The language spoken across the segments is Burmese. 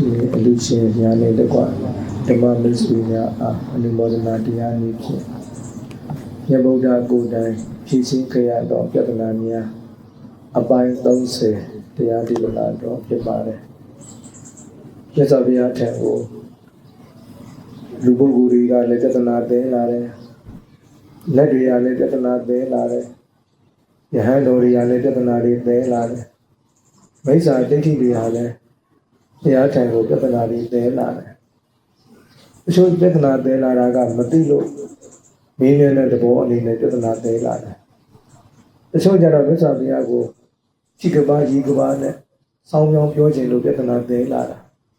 ဒီအလူရှင်ညာနဲ့တကွဓမ္မမိတ်ဆွေများအားအနုမောဒနာတရားနည်းဖြင့်မြတ်ဗုဒ္ဓကိုယ်တိုင်ဖြည့်ရှင်းခဲ့ရသောပြဿနာများအပိုင်း30တရားဒီလာတော့ဖြစ်ပါတယ်။မြတ်စွာဘုရားထံကိုလူပုဂ္ဂိုလ်တွေကလည်းပြဿနာသိလာတယ်။လက်တွေကလည်းပြဿနာသိလာတယ်။ယဟန်တော်တွေကလည်းပြဿနာတွေသိလာတယ်။မိစ္ဆာဒိဋ္ဌိတွေဟာလည်း ဘုရားထံကိုပြဿနာတွေသိလာတယ်။အချို့ပြဿနာသိလာတာကမသိလို့မင်းရဲ့သဘောအနေနဲ့ပြဿနာသိလာတယ်။တချို့ကြတော့မြတ်စွာဘုရားကိုကြည်ကဘာကြီးကဘာနဲ့စောင်းပြောင်းပြောခြင်းလို့ပြဿနာသိလာတာ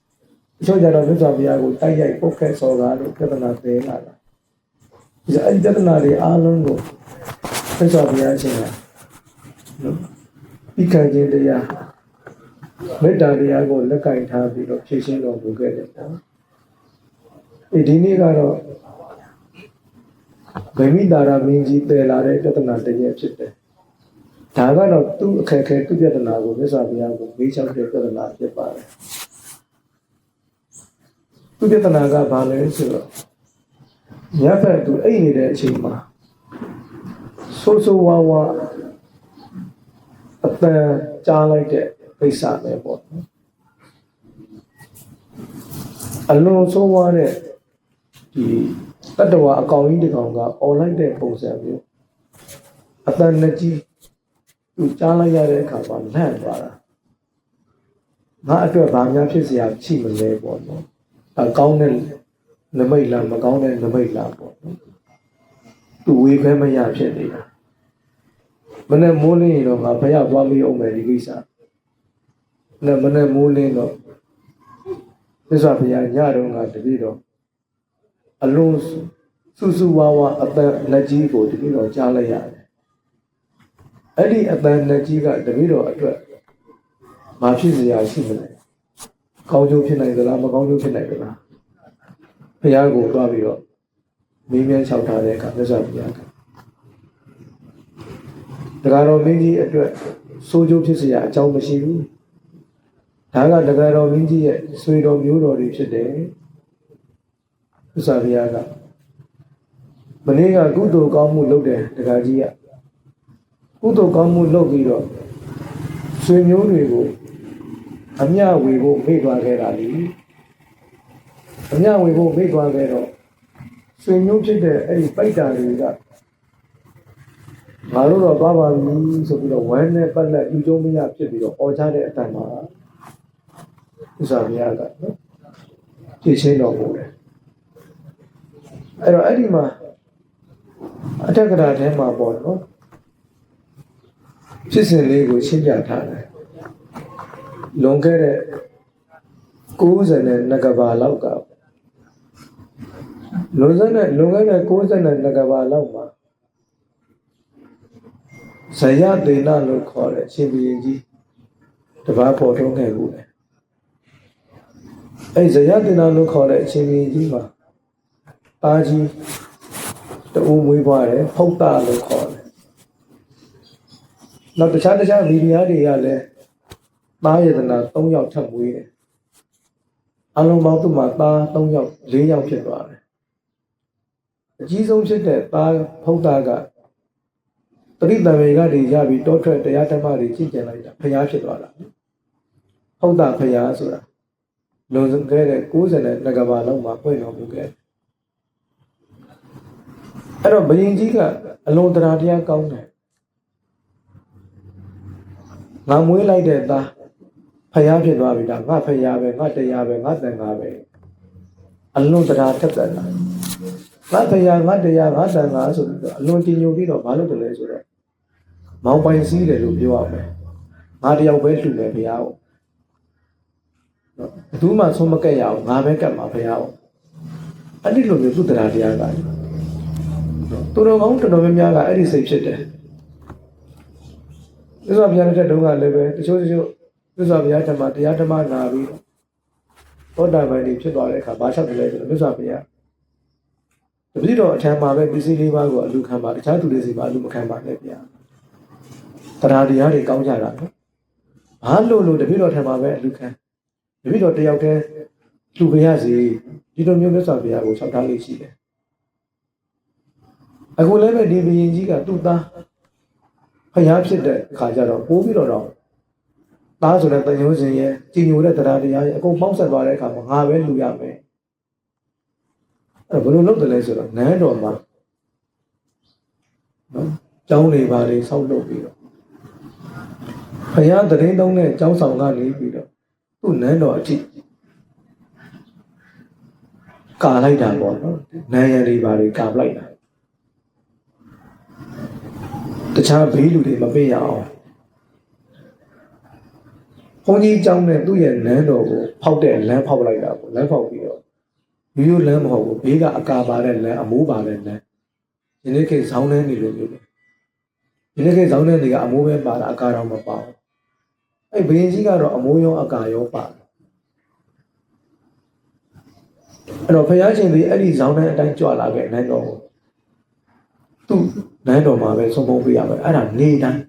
။တချို့ကြတော့မြတ်စွာဘုရားကိုတိုက်ရိုက်ပုတ်ခတ်စော်ကားလို့ပြဿနာသိလာတာ။ဒီအဲ့ဒီပြဿနာတွေအားလုံးကိုမြတ်စွာဘုရားရှင်ကနော်ပြီးခံခြင်းတရား မေတ္တာတရားကိုလက်ကင်ထားပြီးတော့ဖြည့်ရှင်းတော်မူခဲ့တယ်ပေါ့။ဒီနေ့ကတော့ဗိမိတာရမင်းကြီးတည်လာတဲ့ပြဿနာတစ်ရက်ဖြစ်တယ်။ဒါကတော့သူ့အခက်အခဲသူ့ပြဿနာကိုမြတ်စွာဘုရားကိုမေးချောက်တဲ့ပြဿနာဖြစ်ပါတယ်။သူ့ပြဿနာကဘာလဲဆိုတော့ညဘက်သူအိတ်နေတဲ့အချိန်မှာဆိုးဆိုးဝါးဝါအပန်ကြားလိုက်တဲ့ ပိဿာပဲပေါ့အလွန်ဆိုးွားတဲ့ဒီတတဝအကောင်ကြီးတကောင်ကအော်လိုက်တဲ့ပုံစံမျိုးအတန်နဲ့ကြီးသူကြားလိုက်ရတဲ့အခါမှာလန့်သွားတာငါအတွက်ဘာများဖြစ်စရာရှိမလဲပေါ့နော်အကောင်းတဲ့နမိတ်လားမကောင်းတဲ့နမိတ်လားပေါ့နော်သူဝေဖဲမရဖြစ်နေတာမနဲ့မိုးလင်းရင်တော့ငါဖယောက်သွားမေးအောင်မယ်ဒီကိစ္စ နဲ့မနဲ့မိုးလင်းတော့သစ္စာဘုရားညတော့ငါတပည့်တော့အလုံးစုစုဝါးဝါအပန်းလက်ကြီးကိုတပည့်တော်ကြားလိုက်ရတယ်။အဲ့ဒီအပန်းလက်ကြီးကတပည့်တော်အတွက်မဖြစ်စရာရှိမလဲ။ကောင်းကျိုးဖြစ်နိုင်သလားမကောင်းကျိုးဖြစ်နိုင်သလား။ဘုရားကိုတွားပြီးတော့မင်းမြန်းလျှောက်ထားတဲ့အခါမြတ်စွာဘုရားကတရားတော်မင်းကြီးအတွက်စိုးကျိုးဖြစ်စရာအကြောင်းမရှိဘူး။ ဒါကတရားတော်မင်းကြီးရဲ့ဆွေတော်မျိုးတော်တွေဖြစ်တယ်။မြတ်စွာဘုရားကမနေ့ကကုသိုလ်ကောင်းမှုလုပ်တယ်တရားကြီးကကုသိုလ်ကောင်းမှုလုပ်ပြီးတော့ဆွေမျိုးတွေကိုအမျှဝေဖို့မေ့သွားခဲ့တာလीအမျှဝေဖို့မေ့သွားခဲ့တော့ဆွေမျိုးဖြစ်တဲ့အဲ့ဒီပိုက်တာတွေကငါတို့တော့သွားပါပြီဆိုပြီးတော့ဝမ်းနဲ့ပတ်လက်ယူကျုံမရဖြစ်ပြီးတော့អော်ချတဲ့အတန်မှာ ဥစ္စာဘုရားကနော်ဖြည့်ရှင်းတော်မူတယ်အဲ့တော့အဲ့ဒီမှာအထက်ကရာထဲမှာပေါ့နော်ဖြစ်စဉ်လေးကိုရှင်းပြထားတယ်လွန်ခဲ့တဲ့90နဲ့ငကဘာလောက်ကလွန်စတဲ့လွန်ခဲ့တဲ့90နဲ့ငကဘာလောက်မှာဇယဒေနလို့ခေါ်တဲ့ရှင်ဘုရင်ကြီးတပားပေါ်ထုံးခဲ့ဘူးလေ အဲ့ဇယဒေနလို့ခေါ်တဲ့အရှင်ဘုရင်ကြီးမှာပါကြီးတူမွေးပွားတယ်ဖုတ်တာလို့ခေါ်တယ်နောက်တခြားတခြားမီဒီယာတွေကလည်းသားယတနာ3ယောက်ထပ်မွေးတယ်အလုံးပေါင်းသူ့မှာသား3ယောက်4ယောက်ဖြစ်သွားတယ်အကြီးဆုံးဖြစ်တဲ့သားဖုတ်တာကပရိသတ်ဝေကတွေရပြီးတောထွက်တရားဓမ္မတွေကြည်ကျင်လိုက်တာဖျားဖြစ်သွားတာဖုတ်တာဖျားဆိုတာ လွန်ခဲ့တဲ့90နဲ့ငကဘာလောက်မှာပွင့်တော်မူခဲ့တယ်အဲ့တော့ဘယင်ကြီးကအလွန်တရားတရားကောင်းတယ်ငါမွေးလိုက်တဲ့သားဖျားဖြစ်သွားပြီဒါငါဖျားပဲငါတရားပဲငါတန်ငါပဲအလွန်တရားထက်တယ်လားငါဖျားငါတရားငါတန်ငါဆိုပြီးတော့အလွန်တင်ညိုပြီးတော့ဘာလို့တလဲဆိုတော့မောင်ပိုင်စည်းတယ်လို့ပြောရမယ်ငါတယောက်ပဲလှူမယ်ဖျားကို ဘယ်သူမှဆုံးမကက်ရအောင်ငါပဲကတ်မှာဖျားကိုအဲ့ဒီလိုမျိုးသူတရားတရားကသူတော်ကောင်းတော်တော်များများကအဲ့ဒီစိတ်ဖြစ်တယ်သစ္စာဘုရားတဲ့တုန်းကလည်းပဲတချို့တချို့သစ္စာဘုရားဓမ္မတရားဓမ္မနာပြီးသောတာပန်ကြီးဖြစ်သွားတဲ့အခါဘာလျှောက်တယ်လဲဆိုတော့သစ္စာဘုရားတပည့်တော်အထံမှာပဲပစ္စည်းလေးပါးကိုအလူခံပါတခြားသူတွေစီမှာအလူမခံပါနဲ့ဗျာတရားတရားတွေကောင်းကြတာနော်ဘာလို့လို့တပည့်တော်ထံမှာပဲအလူခံ တပည့်တော်တယောက်တည်းလူကြရစီဒီလိုမျိုးမြတ်စွာဘုရားကိုဆောက်ထားလေးရှိတယ်အခုလည်းပဲဒီဘုရင်ကြီးကသူ့သားဖျားဖြစ်တဲ့ခါကျတော့ပိုးပြီးတော့တော့သားဆိုတဲ့တန်ရုံးစင်ရဲ့ကြည်ညိုတဲ့တရားတရားရဲ့အကုန်ပေါင်းဆက်သွားတဲ့အခါမှာငါပဲလူရမယ်အဲ့ဘယ်လိုလုပ်တယ်လဲဆိုတော့နန်းတော်မှာနော်ကျောင်းတွေပါတွေဆောက်လုပ်ပြီးတော့ဖျားတရင်တုံးတဲ့ကျောင်းဆောင်ကနေပြီးတော့ သူ့နန်းတော်အထိကာလိုက်တာပေါ့နော်နန်းရံတွေပါတွေကာလိုက်တာတခြားဘေးလူတွေမပေးရအောင်ဘုန်းကြီးကျောင်းနဲ့သူ့ရဲ့နန်းတော်ကိုဖောက်တဲ့လမ်းဖောက်လိုက်တာပေါ့လမ်းဖောက်ပြီးတော့ရိုးရိုးလမ်းမဟုတ်ဘူးဘေးကအကာပါတဲ့လမ်းအမိုးပါတဲ့လမ်းဒီနေ့ခေတ်ဇောင်းနှန်းနေလို့မျိုးပဲဒီနေ့ခေတ်ဇောင်းနှန်းတွေကအမိုးပဲပါတာအကာတော့မပါဘူး အဲ့ဘုရင်ကြီးကတော့အမိုးရောအကာရောပါတယ်အဲ့တော့ဖယားရှင်ဒီအဲ့ဒီဇောင်းနှန်းအတိုင်းကြွလာခဲ့နန်းတော်ကိုသူ့နန်းတော်မှာပဲဆုံးဖုံးပေးရမယ်အဲ့ဒါနေတိုင်း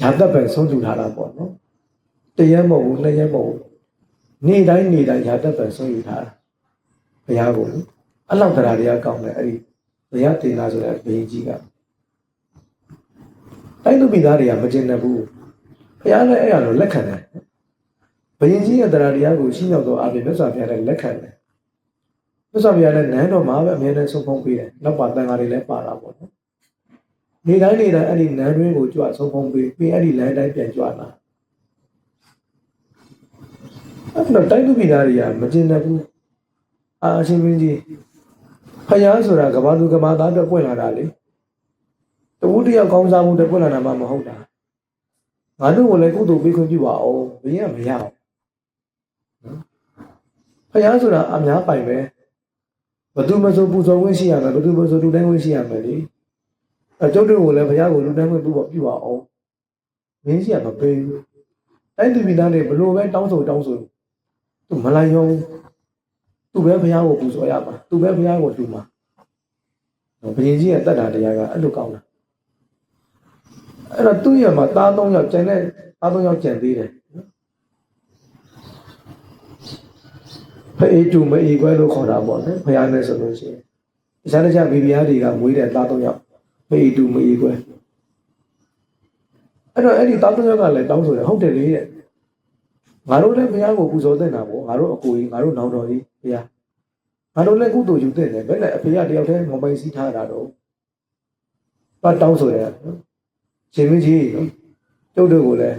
ရာသက်ပဲဆုံးယူထားတာပေါ့နော်တရက်မဟုတ်ဘူးနှစ်ရက်မဟုတ်ဘူးနေတိုင်းနေတိုင်းရာသက်ပဲဆုံးယူထားတာဘုရားကိုအဲ့လောက်တရားတွေကကောင်းတယ်အဲ့ဒီဘုရားတင်လာဆိုတဲ့ဘုရင်ကြီးကတိုင်းသူပြည်သားတွေကမကျင်တတ်ဘူး ဘုရားလည်းအဲ့ဒါလိုလက်ခံတယ်ဘုရင်ကြီးရဲ့တရားတရားကိုရှင်းရောက်တော့အပြင်မြတ်စွာဘုရားလည်းလက်ခံတယ်မြတ်စွာဘုရားလည်းနန်းတော်မှာပဲအမြဲတမ်းဆုံးဖုံးပေးတယ်နောက်ပါတန်ဃာတွေလည်းပါတာပေါ့နော်နေတိုင်းနေတိုင်းအဲ့ဒီနန်းတွင်းကိုကြွဆုံးဖုံးပေးပြီးအဲ့ဒီလမ်းတိုင်းပြန်ကြွလာအဲ့တော့တိုင်းသူပြည်သားတွေကမကျင်တတ်ဘူးအာအရှင်မင်းကြီးဖယားဆိုတာကဘာသူကဘာသားတော့ပွင့်လာတာလေတဝုတယောက်ကောင်းစားမှုတော့ပွင့်လာတာမှမဟုတ်တာ ငါတို့ကလည်းကုသိုလ်ပေးခွင့်ပြုပါအောင်ဘယ်ရမရအောင်နော်ဖယားဆိုတာအများပိုင်ပဲဘသူမဆိုပူဇော်ခွင့်ရှိရမယ်ဘသူမဆိုလူတိုင်းခွင့်ရှိရမယ်လေအကျုပ်တို့ကလည်းဘုရားကိုလူတိုင်းခွင့်ပြုပါပြုပါအောင်မင်းကြီးကမပေးဘူးအဲ့ဒီမိသားတွေဘလို့ပဲတောင်းဆိုတောင်းဆိုသူမလိုက်ရောသူပဲဘုရားကိုပူဇော်ရမှာသူပဲဘုရားကိုတူမှာဘုရင်ကြီးရဲ့တတ်တာတရားကအဲ့လိုကောင်းတာ အဲ့တော့သူ့ရဲ့မှာသားသုံးယောက်ကျန်တဲ့သားသုံးယောက်ကျန်သေးတယ်ဖအေးတူမအေးခွဲလို့ခေါ်တာပေါ့နော်ဘုရားနဲ့ဆိုလို့ရှိရင်တခြားတခြားမိဖုရားတွေကမွေးတဲ့သားသုံးယောက်ဖအေးတူမအေးခွဲအဲ့တော့အဲ့ဒီသားသုံးယောက်ကလည်းတောင်းဆိုတယ်ဟုတ်တယ်လေတဲ့ငါတို့လည်းဘုရားကိုပူဇော်တဲ့နာပေါ့ငါတို့အကိုကြီးငါတို့နောင်တော်ကြီးဘုရားငါတို့လည်းကုသိုလ်ယူတဲ့တယ်ဘယ်နဲ့အဖေကတယောက်တည်းမပိုင်စီးထားတာတော့ပတ်တောင်းဆိုတယ် ရှင်မင်းကြီးနော်ကျုပ်တို့ကိုလည်း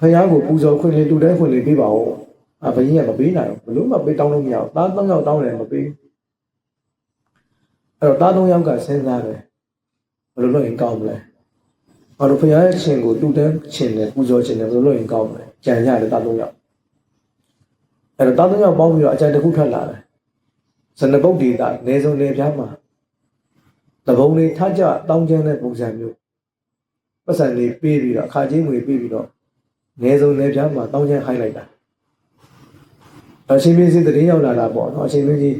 ဘုရားကိုပူဇော်ခွင့်လေးလူတိုင်းခွင့်လေးပေးပါဦးအဘယင်းကမပေးနိုင်ဘူးဘလို့မှပေးတောင်းလို့မရဘူးသားသုံးယောက်တောင်းတယ်မပေးအဲ့တော့သားသုံးယောက်ကစဉ်းစားတယ်ဘယ်လိုလုပ်ရင်ကောင်းမလဲဘာလို့ဘုရားရဲ့ရှင်ကိုတူတန်းရှင်တယ်ပူဇော်ရှင်တယ်ဘယ်လိုလုပ်ရင်ကောင်းမလဲကြံရတယ်သားသုံးယောက်အဲ့တော့သားသုံးယောက်ပေါင်းပြီးတော့အကြံတစ်ခုထွက်လာတယ်ဇနပုတ်ဒေတာနေစုံလေပြားမှာ တဘုံလေးထကြတောင်းကျမ်းတဲ့ပုံစံမျိုးပတ်စံလေးပေးပြီးတော့အခါချင်းငွေပေးပြီးတော့နေစုံလေပြားမှာတောင်းကျမ်းခိုင်းလိုက်တာအရှင်မင်းစီတရင်ရောက်လာတာပေါ့နော်အရှင်မင်းကြီး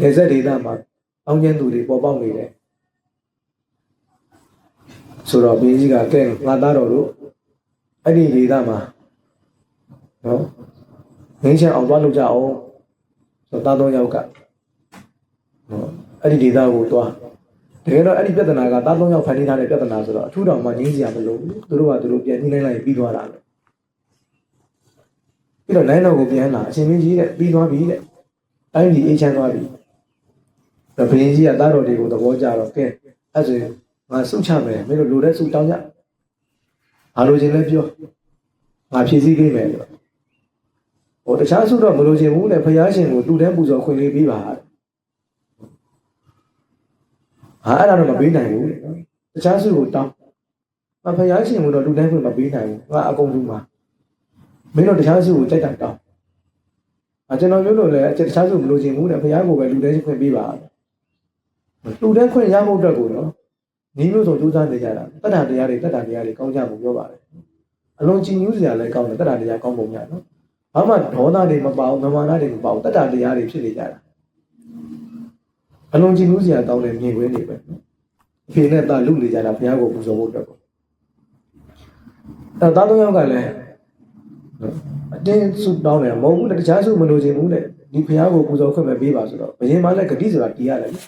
နေဆက်ဒေတာမှာတောင်းကျမ်းသူတွေပေါ်ပေါက်နေတယ်ဆိုတော့ဘင်းကြီးကကဲငါသားတော်တို့အဲ့ဒီဒေတာမှာနော်ငင်းချင်အောင်သွားလုပ်ကြအောင်ဆိုတော့သားတော်ယောက်ကနော်အဲ့ဒီဒေတာကိုသွား တကယ်တော့အဲ့ဒီပြဿနာကသားသုံးယောက်ဖန်တီးထားတဲ့ပြဿနာဆိုတော့အထူးတော်မှငင်းစရာမလိုဘူးသူတို့ကသူတို့ပြန်နှိမ့်လိုက်ရင်ပြီးသွားတာလေပြီးတော့လိုင်းတော်ကိုပြန်လာအရှင်မင်းကြီးတဲ့ပြီးသွားပြီတဲ့တိုင်းပြည်အေးချမ်းသွားပြီဒါဘုရင်ကြီးကသားတော်တွေကိုသဘောကျတော့ကဲအဲ့ဆိုရင်ငါစုချမယ်မင်းတို့လိုတဲ့စုတောင်းကြဘာလို့ခြင်းလဲပြောငါဖြည့်ဆည်းပေးမယ်လို့ဟိုတခြားစုတော့မလိုချင်ဘူးနဲ့ဖယားရှင်ကိုတူတန်းပူဇော်ခွင့်လေးပေးပါ ဟာအဲ့ဒါတော့မပေးနိုင်ဘူးလေနော်တခြားစုကိုတောင်းငါဖယားရှင်ကိုတော့တူတန်းခွင့်မပေးနိုင်ဘူးငါအကုန်လုံးမှာမင်းတို့တခြားစုကိုကြိုက်တာတောင်းအကျွန်တော်မျိုးလို့လည်းတခြားစုမလိုချင်ဘူးနဲ့ဖယားကိုပဲလူတန်းခွင့်ပေးပါလူတန်းခွင့်ရဖို့အတွက်ကိုနော်နီးမျိုးစုံကြိုးစားနေကြတာတတ္တာတရားတွေတတ္တာတရားတွေကောင်းကြဖို့ပြောပါတယ်အလုံးကြည်ညူးစရာလည်းကောင်းတယ်တတ္တာတရားကောင်းပုံရနော်ဘာမှဒေါသတွေမပါဘူးမမာနတွေမပါဘူးတတ္တာတရားတွေဖြစ်နေကြတာ အလုံးကြည်ညူးစရာတောင်းတယ်မြင်ခွင့်နေပဲနော်အဖေနဲ့တာလူနေကြတာဘုရားကိုပူဇော်ဖို့အတွက်ပေါ့အဲသားသုံးယောက်ကလည်းအတင်းဆုတောင်းတယ်မဟုတ်ဘူးလေတခြားဆုမလို့ခြင်းဘူးလေဒီဖះကိုပူဇော်ခွင့်ပဲပေးပါဆိုတော့ဘယင်မလည်းဂတိဆိုတာတီးရတယ်လေ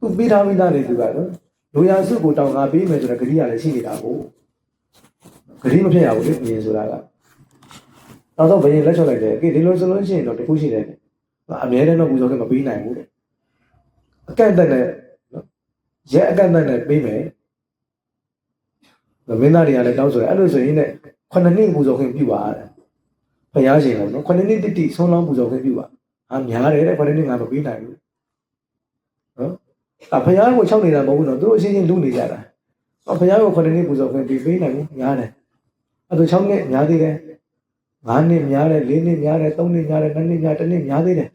သူပေးထားမိသားလေသူကနော်လူရဆုကိုတောင်းငါပေးမယ်ဆိုတော့ဂတိရလည်းရှိနေတာကိုဂတိမဖြစ်ရဘူးလေဘယင်ဆိုတာကနောက်တော့ဘယင်လက်ချော့လိုက်တယ်ကဲဒီလိုဆိုလို့ရှိရင်တော့တခုရှိတယ် အမြဲတမ်းတော့ပူဇော်ခွင့်မပေးနိုင်ဘူးတဲ့အကန့်အသတ်နဲ့နော်ရဲအကန့်အသတ်နဲ့ပေးမယ်မင်းသားတွေကလည်းတောင်းဆိုတယ်အဲ့လိုဆိုရင်လည်းခုနှစ်နှစ်ပူဇော်ခွင့်ပြုပါတဲ့ဘုရားရှင်ကနော်ခုနှစ်နှစ်တိတိဆုံးလောင်းပူဇော်ခွင့်ပြုပါဟာများတယ်တဲ့ခုနှစ်နှစ်ငါမပေးနိုင်ဘူးနော်အဘုရားကို၆နေတာမဟုတ်ဘူးနော်သူတို့အချင်းချင်းလူနေကြတာအဘုရားကိုခုနှစ်နှစ်ပူဇော်ခွင့်ပေးပေးနိုင်ဘူးများတယ်အဲ့ဒါ6နှစ်များသေးတယ် 9နှစ်များတယ်4နှစ်များတယ်3နှစ်များတယ်2နှစ်များ1နှစ်များသေးတယ်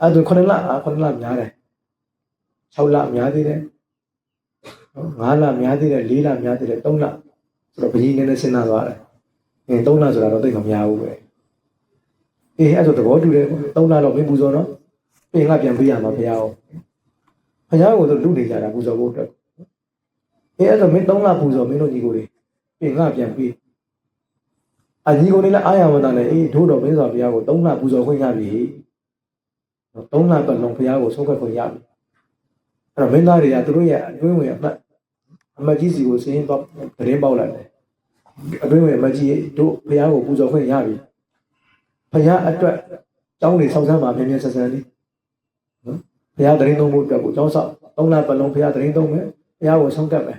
အဲ့ဒါ9လ9လများတယ်6လများသေးတယ်နော်9လများသေးတယ်4လများသေးတယ်3လဆိုတော့ဘကြီးနည်းနည်းစဉ်းစားသွားတယ်အင်း3လဆိုတာတော့သိမများဘူးပဲအေးအဲ့ဆိုသဘောတူတယ်3လတော့မင်းပူဇော်တော့ပြင်ကပြန်ပေးရမှာဘုရားကိုဘုရားကိုတော့လူနေကြတာပူဇော်ဖို့အတွက်အေးအဲ့ဆိုမင်း3လပူဇော်မင်းတို့ညီကိုတွေပြင်ကပြန်ပေး အညီကိုတွေလည်းအားရမတန်နဲ့အေးတို့တော်မင်းစွာဘုရားကို3လပူဇော်ခွင့်ရပြီ3လပတ်လုံးဘုရားကိုဆုံးခွင့်ခွင့်ရပြီအဲ့တော့မင်းသားတွေကသူတို့ရဲ့အတွင်းဝင်အမှတ်အမတ်ကြီးစီကိုစင်းတော့တရင်ပေါက်လာတယ်အတွင်းဝင်အမတ်ကြီးတို့ဘုရားကိုပူဇော်ခွင့်ရပြီဘုရားအတွက်ကျောင်းတွေဆောက်ဆန်းပါမြဲမြဲဆက်ဆန်းလေးနော်ဘုရားတရင်သုံးဖို့အတွက်ကိုကျောင်းဆောက်၃လပတ်လုံးဘုရားတရင်သုံးမယ်ဘုရားကိုဆုံးကပ်မယ်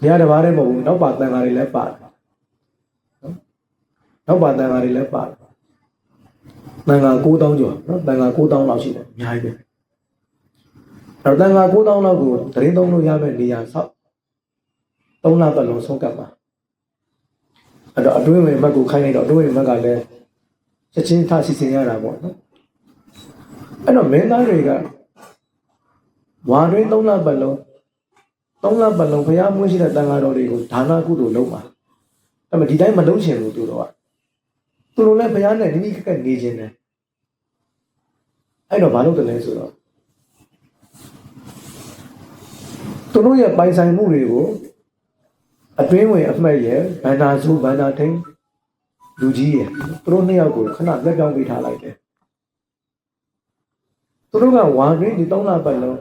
ဘုရားတစ်ပါးတည်းမဟုတ်ဘူးနောက်ပါတန်ဃာတွေလည်းပါတယ်နော် နောက်ပါတန်ဃာတွေလည်းပါတယ်တန်ဃာ9000ကျော်နော်တန်ဃာ9000လောက်ရှိတယ်အများကြီးပဲအဲ့တော့တန်ဃာ9000လောက်ကိုတရင်သုံးလို့ရမယ့်နေရာဆောက်၃လပတ်လုံးဆုံးကပ်ပါအဲ့တော့အတွင်းဝင်ဘက်ကိုခိုင်းလိုက်တော့အတွင်းဝင်ဘက်ကလည်းချက်ချင်းထားစီစဉ်ရတာပေါ့နော်အဲ့တော့မင်းသားတွေကဝါတွင်း၃လပတ်လုံး၃လပတ်လုံးဘုရားမွေးရှိတဲ့တန်ဃာတော်တွေကိုဒါနကုသိုလ်လုပ်ပါအဲ့မဒီတိုင်းမလုပ်ချင်ဘူးသူတို့က သူတို့လည်းဘုရားနဲ့နိနိကက်ကက်နေခြင်းတယ်အဲ့တော့ဘာလုပ်တယ်လဲဆိုတော့သူတို့ရဲ့ပိုင်ဆိုင်မှုတွေကိုအတွင်းဝင်အမှတ်ရဲ့ဗန္နာစုဗန္နာထိန်လူကြီးရဲ့သူတို့နှစ်ယောက်ကိုခဏလက်ပြောင်းပေးထားလိုက်တယ်သူတို့ကဝါတွင်းဒီ၃လပတ်လုံး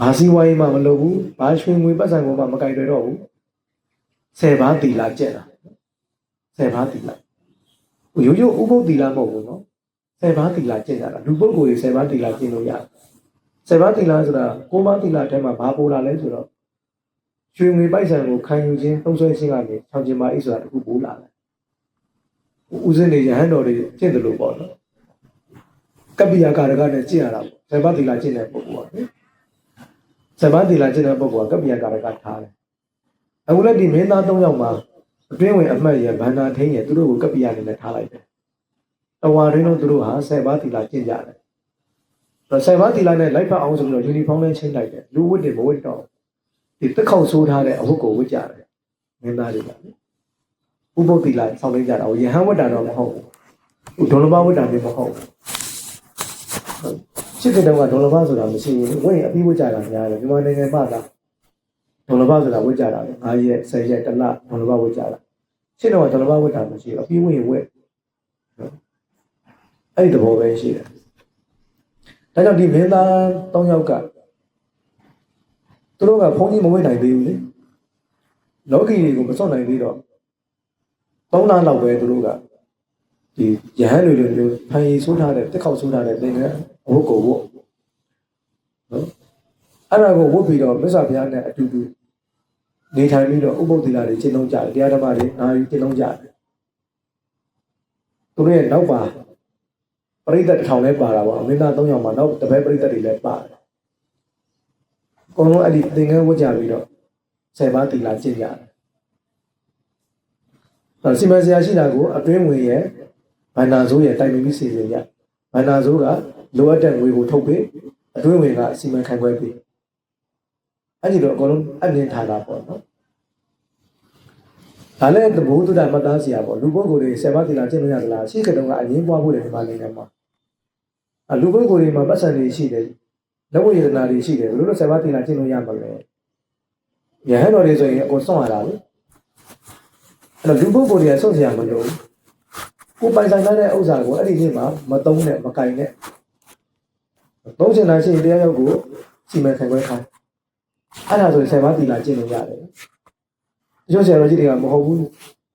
ဘာစီဝိုင်းမှမလုပ်ဘူးဘာရွှေငွေပတ်စံကိုမှမကြိုက်ရတော့ဘူးဆယ်ပါးတီလာကျက်တာဆယ်ပါးတီလာ ရိုးရိုးဥပုပ်တီလာမဟုတ်ဘူးနော်ဆယ်ပါးတီလာကျက်ကြတာလူပုဂ္ဂိုလ်တွေဆယ်ပါးတီလာကျင့်လို့ရတယ်ဆယ်ပါးတီလာဆိုတာကိုးပါးတီလာထဲမှာဘာပိုးလာလဲဆိုတော့ရွှေငွေပိုက်ဆံကိုခံယူခြင်းသုံးဆွဲခြင်းကနေချောင်ကျင်ပါအိဆိုတာတခုပိုးလာတယ်ဦးစင်းနေရဟန်းတော်တွေကျင့်တယ်လို့ပေါ့နော်ကပ္ပိယကာရကနဲ့ကျင့်ရတာပေါ့ဇဘတိလာကျင့်တဲ့ပုဂ္ဂိုလ်ကဇဘတိလာကျင့်တဲ့ပုဂ္ဂိုလ်ကကပ္ပိယကာရကထားတယ်အခုလည်းဒီမင်းသား၃ယောက်မှာ အတွင်းဝင်အမှတ်ရဗန္နာထင်းရသူတို့ကိုကပ္ပိယအနေနဲ့ထားလိုက်တယ်တဝါရင်းတို့သူတို့ဟာဆယ်ပါးတိလာကျင့်ကြတယ်ဆယ်ပါးတိလာနဲ့လိုက်ဖက်အောင်ဆိုပြီးတော့ယူနီဖောင်းလေးချင်းလိုက်တယ်လူဝတ်တွေမဝတ်တော့ဒီတက်ခေါက်ဆိုးထားတဲ့အဝတ်ကိုဝတ်ကြတယ်မင်းသားတွေကလေဥပုပ်တိလာဆောင်းလိုက်ကြတာကိုယဟန်ဝတ်တာတော့မဟုတ်ဘူးဒေါလဘဝတ်တာမျိုးမဟုတ်ဘူးရှစ်ကတုန်းကဒေါလဘဆိုတာမရှိဘူးဝိအပြီးဝတ်ကြတာများတယ်မြန်မာနိုင်ငံမှာသာ ဒေါလဘဆိုတာဝတ်ကြတာလေ9ရက်10ရက်တလဒေါလဘဝတ်ကြတာရှစ်တော့ဒေါလဘဝတ်တာမရှိဘူးအပြီးဝတ်ရင်ဝတ်အဲ့ဒီသဘောပဲရှိတယ်ဒါကြောင့်ဒီမင်းသား၃ယောက်ကသူတို့ကဘုန်းကြီးမဝတ်နိုင်သေးဘူးလေလောကီတွေကိုမစွန့်နိုင်သေးတော့၃လလောက်ပဲသူတို့ကဒီရဟန်းတွေလိုမျိုးဖန်ရီဆိုးထားတဲ့တက်ခေါက်ဆိုးထားတဲ့သင်္ကန်းအဝတ်ကိုဝတ်နော် အဲ့ဒါကိုဝတ်ပြီးတော့မြတ်စွာဘုရားနဲ့အတူတူနေထိုင်ပြီးတော့ဥပုသ္တိလာတွေကျင့်သုံးကြတယ်တရားဓမ္မတွေနာယူကျင့်သုံးကြတယ်သူတို့ရဲ့နောက်ပါပရိသတ်တစ်ထောင်လဲပါတာပေါ့အမင်းသား၃ယောက်မှာနောက်တပည့်ပရိသတ်တွေလည်းပါတယ်အကုန်လုံးအဲ့ဒီသင်္ကန်းဝတ်ကြပြီးတော့ဆယ်ပါးတီလာကျင့်ကြတယ်အဲစီမံစရာရှိတာကိုအတွင်းဝင်ရဲ့ဘန္နာဇိုးရဲ့တိုင်ပင်ပြီးစီစဉ်ရဘန္နာဇိုးကလိုအပ်တဲ့ငွေကိုထုတ်ပေးအတွင်းဝင်ကစီမံခန့်ခွဲပေး အဲ့ဒီတော့အကုန်လုံးအမြင်ထားတာပေါ့နော်ဒါလည်းသဘောတူတာမှတ်သားစရာပေါ့လူပုဂ္ဂိုလ်တွေဆယ်ပါးတီလာကျင့်လို့ရသလားရှိတဲ့တုန်းကအငင်းပွားဖို့တယ်ဒီမှာနေတယ်မှာအလူပုဂ္ဂိုလ်တွေမှာပတ်စံတွေရှိတယ်လက်ဝိယတနာတွေရှိတယ်ဘယ်လိုလဲဆယ်ပါးတီလာကျင့်လို့ရမှာလဲယဟန်တော်တွေဆိုရင်အကုန်စောင့်ရတာလေအဲ့တော့လူပုဂ္ဂိုလ်တွေကစွန့်စရာမလိုဘူးကိုပိုင်ဆိုင်တဲ့ဥစ္စာကိုအဲ့ဒီနေ့မှာမသုံးနဲ့မကင်နဲ့သုံးချင်တာရှိရင်တရားရောက်ကိုစီမံခန့်ခွဲခိုင်း အဲ့ဒါဆိုရင်ဆယ်ပါးတီလာကျင့်လို့ရတယ်တချို့ဆရာတော်ကြီးတွေကမဟုတ်ဘူး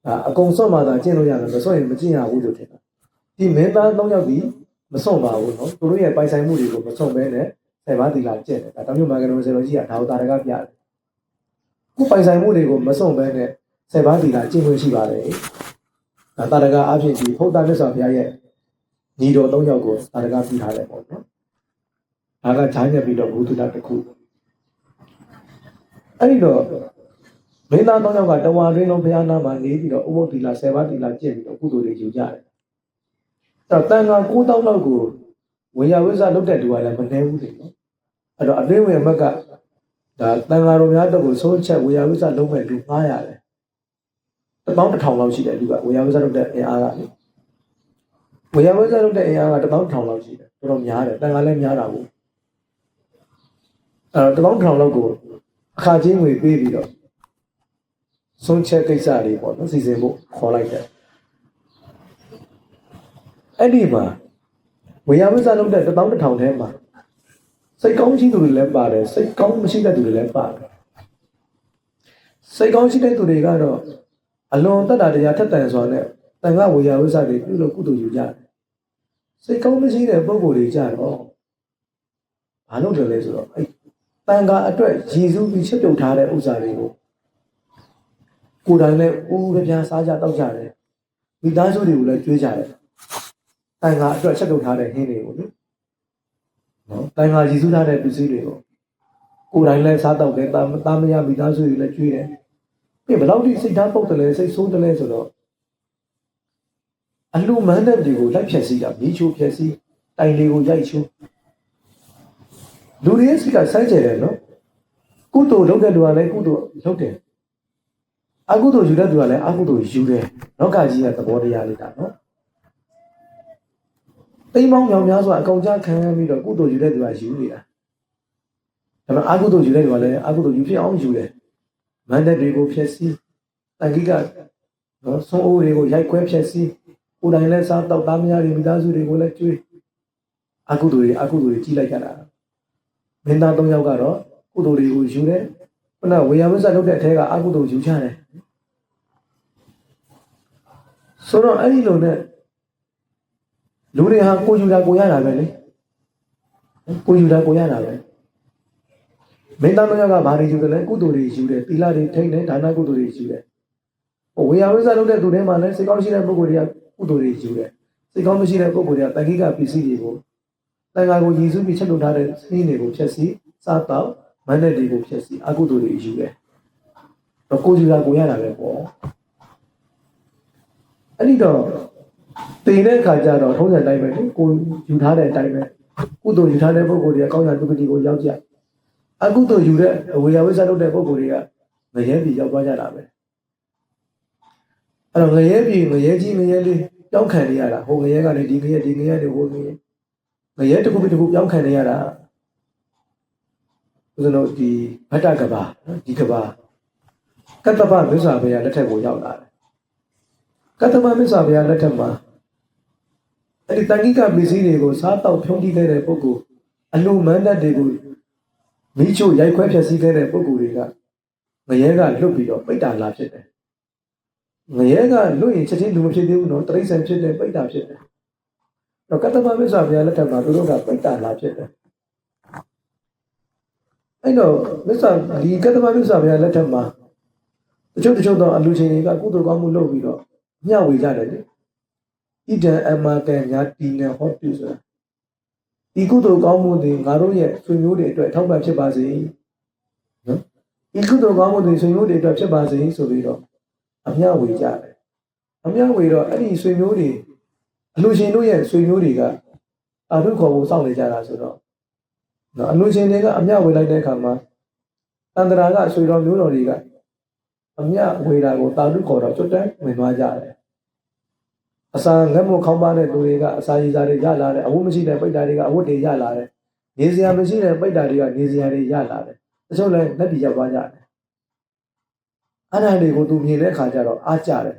ဒါအကုန်စွန့်မှသာကျင့်လို့ရတယ်မစွန့်ရင်မကျင့်ရဘူးလို့ထင်တာဒီမင်းသား၃ယောက်ဒီမစွန့်ပါဘူးနော်သူတို့ရဲ့ပိုင်ဆိုင်မှုတွေကိုမစွန့်ဘဲနဲ့ဆယ်ပါးတီလာကျင့်တယ်ဒါတောင်မြမာကရုံဆရာတော်ကြီးကဒါဝတာရကပြတယ်ကိုပိုင်ဆိုင်မှုတွေကိုမစွန့်ဘဲနဲ့ဆယ်ပါးတီလာကျင့်လို့ရှိပါတယ်ဒါတာရကအဖြစ်ဒီဖုဒ္ဓမြတ်စွာဘုရားရဲ့ညီတော်၃ယောက်ကိုတာရကပြထားတယ်ပေါ့နော်ဒါကဈာညက်ပြီးတော့ဘုဒ္ဓတာတစ်ခု အဲ့ဒီတော့မင်းသား၃ယောက်ကတဝါရင်းလုံးဘုရားနာမှာနေပြီးတော့ဥပုသ္တိလာဆယ်ပါးတီလာကျင့်ပြီးတော့ကုသိုလ်တွေယူကြတယ်အဲ့တော့တန်ခါ9တောက်လောက်ကိုဝေယဝိဇ္ဇလုပ်တဲ့သူကလည်းမနှဲဘူးလေနော်အဲ့တော့အသိဝင်မက်ကဒါတန်ခါတော်များတော့ကိုစိုးချက်ဝေယဝိဇ္ဇလုံးမဲ့လူ900ရတယ်တစ်ပေါင်းတစ်ထောင်လောက်ရှိတယ်လူကဝေယဝိဇ္ဇလုပ်တဲ့အင်အားကလေဝေယဝိဇ္ဇလုပ်တဲ့အင်အားကတစ်ပေါင်းတစ်ထောင်လောက်ရှိတယ်တော်တော်များတယ်တန်ခါလည်းများတာဘူးအဲ့တော့တစ်ပေါင်းတစ်ထောင်လောက်ကို အခါချင်းငွေပေးပြီးတော့ဆုံးချက်ကိစ္စတွေပေါ့နော်စီစဉ်ဖို့ခေါ်လိုက်တယ်အဲ့ဒီမှာဝေယဝိဇ္ဇလုပ်တဲ့တစ်ပေါင်းတစ်ထောင်ထဲမှာစိတ်ကောင်းရှိသူတွေလည်းပါတယ်စိတ်ကောင်းမရှိတဲ့သူတွေလည်းပါတယ်စိတ်ကောင်းရှိတဲ့သူတွေကတော့အလွန်တတ်တာတရားထက်တန်စွာနဲ့တန်ခါဝေယဝိဇ္ဇတွေပြုလို့ကုသိုလ်ယူကြတယ်စိတ်ကောင်းမရှိတဲ့ပုံကိုယ်တွေကြတော့ဘာလို့တယ်လဲဆိုတော့အဲ့ တန်ခါအတွက်ရည်စူးပြီးချက်ပြုတ်ထားတဲ့ဥစ္စာတွေကိုကိုယ်တိုင်လည်းဦးပြပြစားကြတောက်ကြတယ်မိသားစုတွေကိုလည်းကျွေးကြတယ်တန်ခါအတွက်ချက်ပြုတ်ထားတဲ့ဟင်းတွေကိုလေနော်တန်ခါရည်စူးထားတဲ့ပစ္စည်းတွေကိုကိုယ်တိုင်လည်းစားတောက်တယ်တာတာမယမိသားစုတွေလည်းကျွေးတယ်ပြီးဘယ်လောက်ထိစိတ်ထားပုတ်တယ်လဲစိတ်ဆိုးတယ်လဲဆိုတော့အလူမန်းတဲ့တွေကိုလိုက်ဖြက်စီးတာမီးချိုးဖြက်စီးတိုင်လေးကိုရိုက်ချိုး လူတွေရဲ့စိတ်ကစိုက်ကြတယ်နော်ကုသိုလ်လုပ်တဲ့လူကလည်းကုသိုလ်လုပ်တယ်အကုသိုလ်ယူတဲ့သူကလည်းအကုသိုလ်ယူတယ်လောကကြီးရဲ့သဘောတရားလေးတာနော်တိမ်မောင်းမြောင်များစွာအကောင်ကြခံရပြီးတော့ကုသိုလ်ယူတဲ့သူကယူနေတာဒါပေမဲ့အကုသိုလ်ယူတဲ့သူကလည်းအကုသိုလ်ယူဖြစ်အောင်ယူတယ်မန္တတွေကိုဖျက်ဆီးတန်ခိကနော်ဆုံးအိုးတွေကိုရိုက်ခွဲဖျက်ဆီးကိုယ်တိုင်လည်းစားတော့သားမယားတွေမိသားစုတွေကိုလည်းကျွေးအကုသိုလ်တွေအကုသိုလ်တွေကြီးလိုက်ကြတာ မင်းသား၃ယောက်ကတော့ကုသိုလ်တွေကိုယူတယ်ခုနဝေယဝိဇ္ဇလုပ်တဲ့အထက်ကအကုသိုလ်ယူချတယ်ဆိုတော့အဲ့ဒီလိုနဲ့လူတွေဟာကိုယူတာကိုရတာပဲလေကိုယူတာကိုရတာပဲမင်းသားမယောက်ကဘာတွေယူတယ်လဲကုသိုလ်တွေယူတယ်သီလတွေထိန်းတယ်ဒါနကုသိုလ်တွေယူတယ်ဟိုဝေယဝိဇ္ဇလုပ်တဲ့သူတွေမှာလည်းစိတ်ကောင်းရှိတဲ့ပုဂ္ဂိုလ်တွေကကုသိုလ်တွေယူတယ်စိတ်ကောင်းမရှိတဲ့ပုဂ္ဂိုလ်တွေကတန်ခိကပစ္စည်းတွေကို တန်ခါကိုရည်စူးပြီးချက်လုပ်ထားတဲ့စည်းတွေကိုဖြည့်ဆည်းစားတော့မန္တတွေကိုဖြည့်ဆည်းအကုသိုလ်တွေယူတယ်တော့ကိုယူတာကိုရတာပဲပေါ့အဲ့ဒီတော့တင်တဲ့အခါကျတော့ထုံးစံတိုင်းပဲလေကိုယူထားတဲ့အတိုင်းပဲကုသိုလ်ယူထားတဲ့ပုဂ္ဂိုလ်တွေကကောင်းရာဒုက္ခတိကိုရောက်ကြအကုသိုလ်ယူတဲ့အဝေယဝိဇ္ဇလုပ်တဲ့ပုဂ္ဂိုလ်တွေကငရဲပြည်ရောက်သွားကြတာပဲအဲ့တော့ငရဲပြည်ငရဲကြီးငရဲလေးကြောက်ခံနေရတာဟိုငရဲကလည်းဒီငရဲဒီငရဲတွေဟိုငရဲင ရဲတစ်ခုပြီးတစ်ခုပြောင်းခံနေရတာဦးဇင်းတို့ဒီဗတ္တကဘာနော်ဒီကဘာကတ္တပမစ္ဆာဘုရားလက်ထက်ကိုရောက်လာတယ်ကတ္တပမစ္ဆာဘုရားလက်ထက်မှာအဲ့ဒီတန်ခိကပစ္စည်းတွေကိုစားတော့ဖြုံးတီးခဲ့တဲ့ပုဂ္ဂိုလ်အလိုမန်းတတ်တွေကိုမိချို့ရိုက်ခွဲဖျက်ဆီးခဲ့တဲ့ပုဂ္ဂိုလ်တွေကငရဲကလွတ်ပြီးတော့ပိတ်တာလာဖြစ်တယ်ငရဲကလွတ်ရင်ချက်ချင်းလူမဖြစ်သေးဘူးနော်တရိစ္ဆာန်ဖြစ်တယ်ပိတ်တာဖြစ်တယ် တော့ကတ္တမမစ္ဆာဘုရားလက်ထက်မှာသူတို့ကပိတ်တာလာဖြစ်တယ်အဲ့တော့မစ္ဆာဒီကတ္တမမစ္ဆာဘုရားလက်ထက်မှာတချို့တချို့တော့အလူချင်းတွေကကုသိုလ်ကောင်းမှုလုပ်ပြီးတော့မျှဝေကြတယ်လေဣဒံအမကံညာတီနေဟောတုဆိုတာဒီကုသိုလ်ကောင်းမှုတွေငါတို့ရဲ့ဆွေမျိုးတွေအတွက်ထောက်ပံ့ဖြစ်ပါစေနော်ဒီကုသိုလ်ကောင်းမှုတွေဆွေမျိုးတွေအတွက်ဖြစ်ပါစေဆိုပြီးတော့အမျှဝေကြတယ်အမျှဝေတော့အဲ့ဒီဆွေမျိုးတွေ အလူရှင်တို့ရဲ့ဆွေမျိုးတွေကအာထုခေါ်ဖို့စောင့်နေကြတာဆိုတော့နော်အလူရှင်တွေကအမျှဝေလိုက်တဲ့အခါမှာတန္တရာကဆွေတော်မျိုးတော်တွေကအမျှဝေတာကိုတာထုခေါ်တော့ကျွတ်တန်းဝင်သွားကြတယ်အစာငတ်မခေါင်းပါတဲ့သူတွေကအစာရည်စားတွေရလာတယ်အဝတ်မရှိတဲ့ပိတ်တာတွေကအဝတ်တွေရလာတယ်နေစရာမရှိတဲ့ပိတ်တာတွေကနေစရာတွေရလာတယ်တချို့လည်းလက်တီရောက်သွားကြတယ်အဲ့ဒါတွေကိုသူမြင်တဲ့အခါကျတော့အားကြတယ်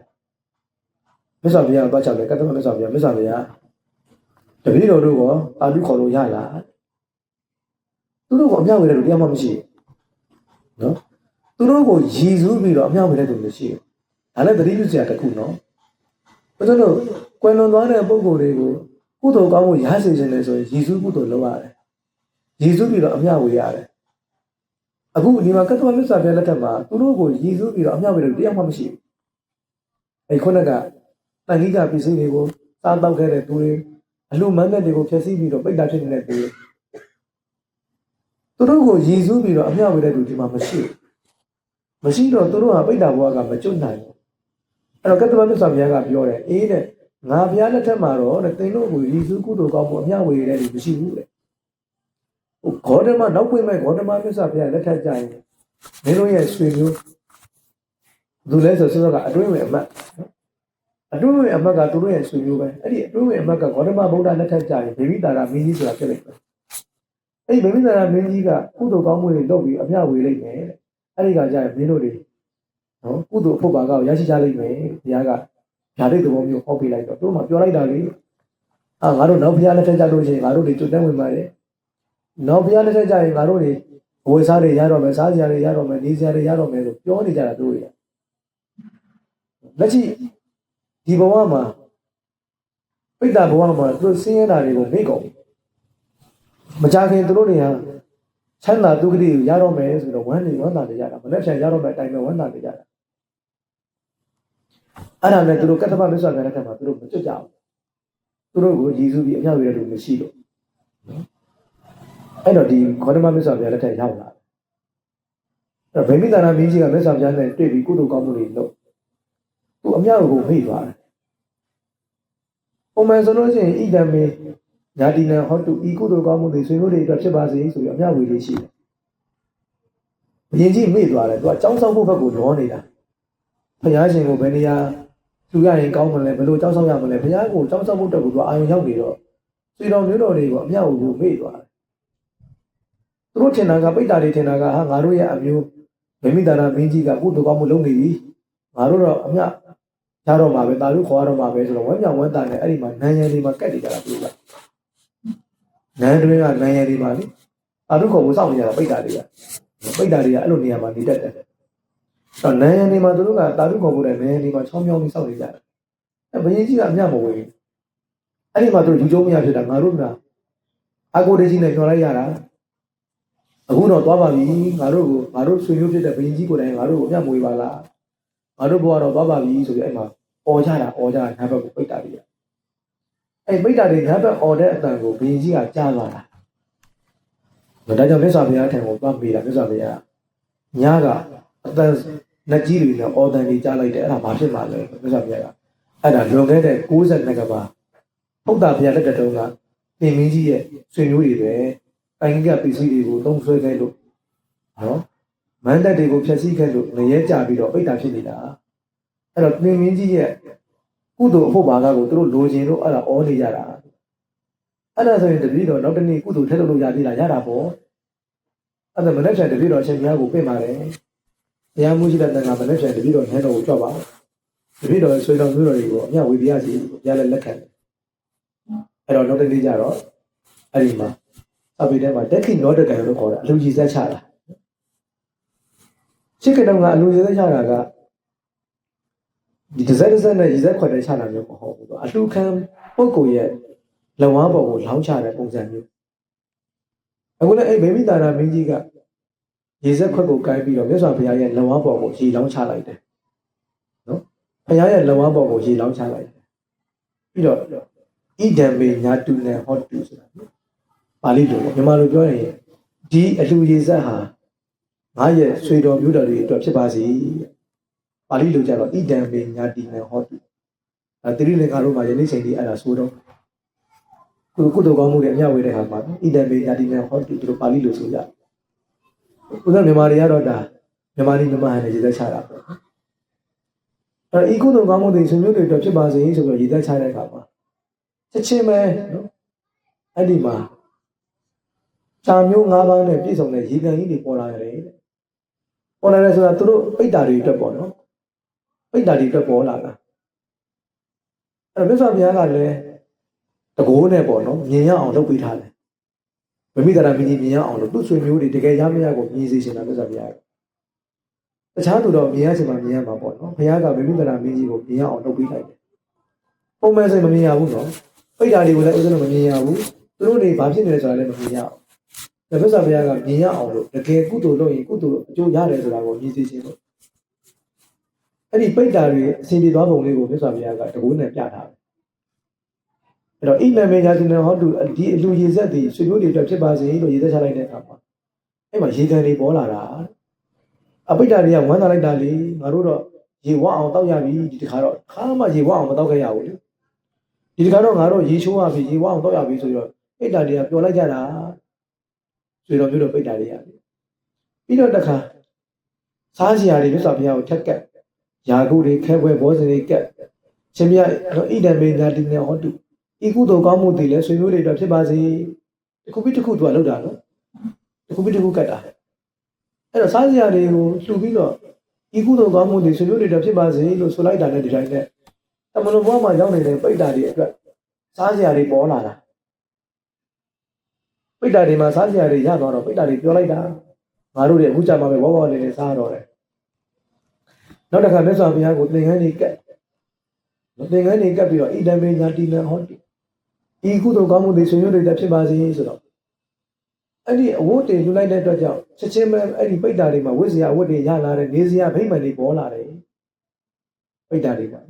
မြတ်စွာဘုရားသွားချတယ်ကတ္တမမြတ်စွာဘုရားမြတ်စွာဘုရားတပည့်တော်တို့ကအာတုခေါ်လို့ရလားသူတို့ကအမြောက်ဝေတဲ့လူတရားမှမရှိဘူးနော်သူတို့ကိုရည်စူးပြီးတော့အမြောက်ဝေတဲ့လူမရှိဘူးဒါလည်းသတိပြုစရာတစ်ခုနော်ဘုရားတို့ကွယ်လွန်သွားတဲ့ပုံကိုယ်တွေကိုကုသိုလ်ကောင်းမှုရစေခြင်းလေဆိုရင်ရည်စူးကုသိုလ်လုပ်ရတယ်ရည်စူးပြီးတော့အမြောက်ဝေရတယ်အခုဒီမှာကတ္တမမြတ်စွာဘုရားလက်ထက်မှာသူတို့ကိုရည်စူးပြီးတော့အမြောက်ဝေတဲ့လူတရားမှမရှိဘူးအဲခုနက တန်ကြီးကပစ္စည်းတွေကိုစားတော့ခဲ့တဲ့သူတွေအလှမန်းတဲ့တွေကိုဖျက်ဆီးပြီးတော့ပိတ်တာဖြစ်နေတဲ့သူတွေသူတို့ကိုရည်စူးပြီးတော့အမြောက်ဝေတဲ့လူဒီမှာမရှိဘူးမရှိတော့သူတို့ဟာပိတ်တာဘဝကမကျွတ်နိုင်ဘူးအဲ့တော့ကတ္တမမြတ်စွာဘုရားကပြောတယ်အေးတဲ့ငါဘုရားလက်ထက်မှာတော့တဲ့သင်တို့ကိုရည်စူးကုသိုလ်ကောင်းမှုအမြောက်ဝေတဲ့လူမရှိဘူးတဲ့ဟိုဂေါတမနောက်ပွင့်မဲ့ဂေါတမမြတ်စွာဘုရားလက်ထက်ကြရင်မင်းတို့ရဲ့ဆွေမျိုးသူလဲဆိုဆိုတော့အတွင်းဝင်အမတ် အတွင်းဝင်အမတ်ကသူတို့ရဲ့ဆွေမျိုးပဲအဲ့ဒီအတွင်းဝင်အမတ်ကဂေါတမဗုဒ္ဓလက်ထက်ကြရင်ဗေမိတာရမင်းကြီးဆိုတာဖြစ်လိုက်တယ်အဲ့ဒီဗေမိတာရမင်းကြီးကကုသိုလ်ကောင်းမှုတွေလုပ်ပြီးအမြောက်ဝေလိုက်မယ်တဲ့အဲ့ဒီကကြရင်မင်းတို့တွေနော်ကုသိုလ်ဖို့ပါကောက်ရရှိကြလိမ့်မယ်ဘုရားကဓာတ်တဲ့သဘောမျိုးဟောပေးလိုက်တော့တို့မှပြောလိုက်တာလေအာငါတို့နောက်ဘုရားလက်ထက်ကြလို့ရှိရင်ငါတို့တွေကျွတ်တန်းဝင်ပါတယ်နောက်ဘုရားလက်ထက်ကြရင်ငါတို့တွေအဝေစားတွေရတော့မယ်စားစရာတွေရတော့မယ်နေစရာတွေရတော့မယ်လို့ပြောနေကြတာတို့တွေကလက်ရှိ ဒီဘဝမှာပိဋကဘဝမှာသူတို့ဆင်းရဲတာတွေကိုမေ့ကုန်မကြခင်သူတို့တွေဟာချမ်းသာဒုက္ခတွေရတော့မယ်ဆိုတော့ဝမ်းနေဝမ်းသာနေကြတာမနေ့ဖြန်ရတော့မယ်အတိုင်းပဲဝမ်းသာနေကြတာအဲ့ဒါနဲ့သူတို့ကတ္တပမစ္ဆာကလည်းကမှာသူတို့မကြွကြဘူးသူတို့ကိုရည်စူးပြီးအမြောက်ရတဲ့လူမရှိလို့နော်အဲ့တော့ဒီခေါတမမစ္ဆာပြလက်ထက်ရောက်လာတယ်အဲ့တော့ဗိမိတာနာမင်းကြီးကမစ္ဆာပြနဲ့တွေ့ပြီးကုသိုလ်ကောင်းမှုတွေလုပ် သူအမြောက်ကိုဖိတ်သွားတယ်ပုံမှန်ဆိုလို့ရှိရင်ဣဒံမေညာတိနံဟောတုဤကုသိုလ်ကောင်းမှုတွေဆွေမျိုးတွေအတွက်ဖြစ်ပါစေဆိုပြီးအမြောက်ဝေလေးရှိတယ်ဘုရင်ကြီးမေ့သွားတယ်သူကចောင်းဆောင်ဖို့ဘက်ကိုလောနေတာဖယားရှင်ကိုဘယ်နေရာသူရရင်ကောင်းမလဲဘယ်လိုចောင်းဆောင်ရမလဲဘုရားကိုចောင်းဆောင်ဖို့တက်ကိုသူအာရုံရောက်နေတော့ဆွေတော်မျိုးတော်တွေကိုအမြောက်ကိုမေ့သွားတယ်သူတို့ထင်တာကပိတ္တာတွေထင်တာကဟာငါတို့ရဲ့အမျိုးဗိမိတာရမင်းကြီးကကုသိုလ်ကောင်းမှုလုပ်နေပြီငါတို့တော့အမြ ရတော့မှာပဲတာတို့ခေါ်ရတော့မှာပဲဆိုတော့ဝမ်းမြောက်ဝမ်းသာနဲ့အဲ့ဒီမှာနန်းရည်လေးမှာကတ်နေကြတာပြုတာနန်းတွင်းကနန်းရည်လေးမှာလေတာတို့ခေါ်ဖို့စောင့်နေကြတာပိတ္တာတွေကပိတ္တာတွေကအဲ့လိုနေရာမှာနေတတ်တယ်တော့နန်းရည်လေးမှာသူတို့ကတာတို့ခေါ်ဖို့တဲ့နန်းရည်လေးမှာချောင်းမြောင်းပြီးစောင့်နေကြတယ်အဲ့ဘယင်းကြီးကအမြမဝင်အဲ့ဒီမှာသူတို့ယူကျုံးမရဖြစ်တာငါတို့ကအကိုတေးကြီးနဲ့ပြောလိုက်ရတာအခုတော့သွားပါပြီငါတို့ကိုငါတို့ဆွေမျိုးဖြစ်တဲ့ဘယင်းကြီးကိုယ်တိုင်ငါတို့ကိုအမြမွေပါလား ငါတို့ဘဝတော့သွားပါပြီဆိုပြီးအဲ့မှာအော်ကြတာအော်ကြတာနားဘက်ကိုပိတ်တာပြီးတာအဲ့ပိတ်တာတွေနားဘက်အော်တဲ့အတန်ကိုဘုရင်ကြီးကကြားလာတာဒါကြောင့်မြတ်စွာဘုရားထံကိုသွားပေးတာမြတ်စွာဘုရားညကအတန်လက်ကြီးတွေနဲ့အော်တန်တွေကြားလိုက်တယ်အဲ့ဒါဘာဖြစ်မှလဲမြတ်စွာဘုရားကအဲ့ဒါလွန်ခဲ့တဲ့62ကဘာဘုဒ္ဓဘုရားလက်ထက်တုန်းကသင်မင်းကြီးရဲ့ဆွေမျိုးတွေပဲတိုင်းကြီးကပစ္စည်းတွေကိုသုံးဆွဲခဲ့လို့နော် မန္တတွေကိုဖျက်ဆီးခဲ့လို့ငရဲကြပြီးတော့ပိတ်တာဖြစ်နေတာအဲ့တော့တင်မင်းကြီးရဲ့ကုသိုလ်အဖို့ဘာကကိုသူတို့လိုချင်လို့အဲ့ဒါအောနေကြတာအဲ့ဒါဆိုရင်တပည့်တော်နောက်တနေ့ကုသိုလ်ထည့်လို့ရသေးလားရတာပေါ့အဲ့ဒါမနေ့ကတပည့်တော်အရှင်ဘုရားကိုပြင်ပါတယ်ဘုရားမှုရှိတဲ့တန်ခါမနေ့ကတပည့်တော်နှဲတော်ကိုကြွပါတပည့်တော်ဆွေတော်မျိုးတော်တွေကိုအမြဝေပြရစီဘုရားလည်းလက်ခံတယ်အဲ့တော့နောက်တနေ့ကျတော့အဲ့ဒီမှာအဘိဓမ္မာတက်ခိနောတကံလို့ခေါ်တာအလူကြီးဆက်ချတာ ရှစ်ကတုံကအလူရည်သက်ချတာကဒီတစ်စက်တစ်စက်နဲ့ရည်သက်ခွက်တဲ့ချတာမျိုးမဟုတ်ဘူးသူအလှခံပုဂ္ဂိုလ်ရဲ့လက်ဝါးပေါ်ကိုလောင်းချတဲ့ပုံစံမျိုးအခုလည်းအဲ့ဗေမိတာရာမင်းကြီးကရည်သက်ခွက်ကိုကိုင်းပြီးတော့မြတ်စွာဘုရားရဲ့လက်ဝါးပေါ်ကိုရေလောင်းချလိုက်တယ်နော်ဘုရားရဲ့လက်ဝါးပေါ်ကိုရေလောင်းချလိုက်တယ်ပြီးတော့ဣဒံမေညာတုနံဟောတုဆိုတာပါဠိလိုမြန်မာလိုပြောရင်ဒီအလှရည်သက်ဟာ ငါရဲ့ဆွေတော်မျိုးတော်တွေအတွက်ဖြစ်ပါစေပါဠိလိုကြတော့ဣဒံပေညာတိနံဟောတုအဲတိရိလေခါတို့မှာယနေ့ချိန်ဒီအဲ့ဒါဆိုတော့ကုကုသိုလ်ကောင်းမှုတွေအမြဝေတဲ့ဟာမှာဣဒံပေညာတိနံဟောတုသူတို့ပါဠိလိုဆိုကြဥစ္စာမြန်မာတွေကတော့ဒါမြန်မာတွေမြန်မာဟန်နဲ့ရည်သက်ချတာပေါ့အဲဤကုသိုလ်ကောင်းမှုတွေဆွေမျိုးတွေအတွက်ဖြစ်ပါစေဆိုပြီးရည်သက်ချတဲ့အခါမှာချက်ချင်းပဲနော်အဲ့ဒီမှာခြာမျိုး၅ပါးနဲ့ပြည့်စုံတဲ့ရေကန်ကြီးတွေပေါ်လာရတယ်တဲ့ ပေါ်လာတယ်ဆိုတာသူတို့ပိတ်တာတွေအတွက်ပေါ့နော်ပိတ်တာတွေအတွက်ပေါ်လာတာအဲ့တော့မြတ်စွာဘုရားကလည်းတကိုးနဲ့ပေါ့နော်မြင်ရအောင်လုပ်ပေးထားတယ်မမိတရာမင်းကြီးမြင်ရအောင်လို့သူ့ဆွေမျိုးတွေတကယ်ရမရကိုမြင်စေချင်တာမြတ်စွာဘုရားကတခြားသူတော့မြင်ရချင်မှမြင်ရမှာပေါ့နော်ဘုရားကမမိတရာမင်းကြီးကိုမြင်ရအောင်လုပ်ပေးလိုက်တယ်ပုံမှန်ဆိုရင်မမြင်ရဘူးနော်ပိတ်တာတွေကိုလည်းဥစ္စာမမြင်ရဘူးသူတို့တွေဘာဖြစ်နေလဲဆိုတာလည်းမမြင်ရအော င်ဒါမြတ်စွာဘုရားကမြင်ရအောင်လို့တကယ်ကုသိုလ်လုပ်ရင်ကုသိုလ်အကျိုးရတယ်ဆိုတာကိုမြင်စေချင်လို့အဲ့ဒီပိတ်တာတွေအစဉ်ပြေသွားပုံလေးကိုမြတ်စွာဘုရားကတကိုးနဲ့ပြထားတယ်အဲ့တော့အိမ်မမေညာသူနဲ့ဟောတူဒီအလူရေဆက်တွေဆွေမျိုးတွေအတွက်ဖြစ်ပါစေလို့ရေသက်ချလိုက်တဲ့အခါမှာအဲ့မှာရေကန်တွေပေါ်လာတာအပိတ်တာတွေကဝမ်းသာလိုက်တာလေငါတို့တော့ရေဝအောင်တောက်ရပြီဒီတခါတော့ခါမှရေဝအောင်မတောက်ခဲ့ရဘူးလေဒီတခါတော့ငါတို့ရေချိုးရပြီရေဝအောင်တောက်ရပြီဆိုတော့ပိတ်တာတွေကပျော်လိုက်ကြတာ ဆွေတော်မျိုးတော့ပိတ်တာတွေရတယ်ပြီးတော့တခါစားစရာတွေမြတ်စွာဘုရားကိုထက်ကက်ယာကုတွေခဲပွဲဘောစင်တွေကက်ရှင်မြတ်ဣဒံမေညာတိနေဟောတုဤကုသိုလ်ကောင်းမှုတွေလည်းဆွေမျိုးတွေအတွက်ဖြစ်ပါစေတစ်ခုပြီးတစ်ခုသူကလောက်တာနော်တစ်ခုပြီးတစ်ခုကတ်တာအဲ့တော့စားစရာတွေကိုလှူပြီးတော့ဤကုသိုလ်ကောင်းမှုတွေဆွေမျိုးတွေအတွက်ဖြစ်ပါစေလို့ဆိုလိုက်တာနဲ့ဒီတိုင်းနဲ့တမန်တော်ဘုရားမှာရောက်နေတဲ့ပိဋကတွေအတွက်စားစရာတွေပေါ်လာတာ ပိဋကတွေမှာစားစရာတွေရသွားတော့ပိဋကတွေပြောလိုက်တာငါတို့တွေအခုကြမှာပဲဘောဘောလေးလေးစားတော့တယ်နောက်တစ်ခါမြတ်စွာဘုရားကိုသင်္ကန်းကြီးကတ်သင်္ကန်းကြီးကတ်ပြီးတော့ဣဒံမေညာတိနဟောတိဤကုသိုလ်ကောင်းမှုတွေဆွေမျိုးတွေတက်ဖြစ်ပါစေဆိုတော့အဲ့ဒီအဝတ်တွေယူလိုက်တဲ့အတွက်ကြောင့်ချက်ချင်းပဲအဲ့ဒီပိတ်တာတွေမှာဝိဇ္ဇာအဝတ်တွေရလာတဲ့နေစရာဗိမ္မာန်တွေပေါ်လာတယ်ပိတ်တာတွေပါ